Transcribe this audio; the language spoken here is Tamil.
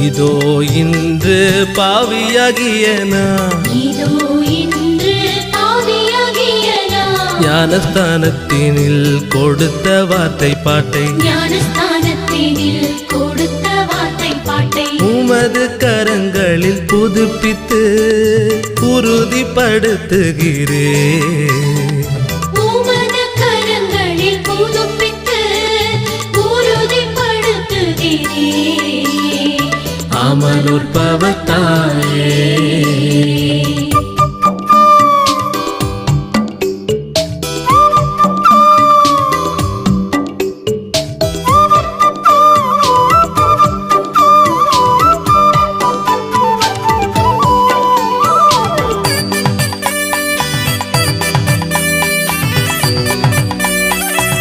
இதோ இன்று பாவியாகிய ஞானஸ்தானத்தினில் கொடுத்த வார்த்தை பாட்டை. ஞானஸ்தானத்தினில் கொடுத்த வார்த்தை பாட்டை. உமது கரங்களில் புதுப்பித்து உறுதிப்படுத்துகிறே அமலுற்பவத்தாயே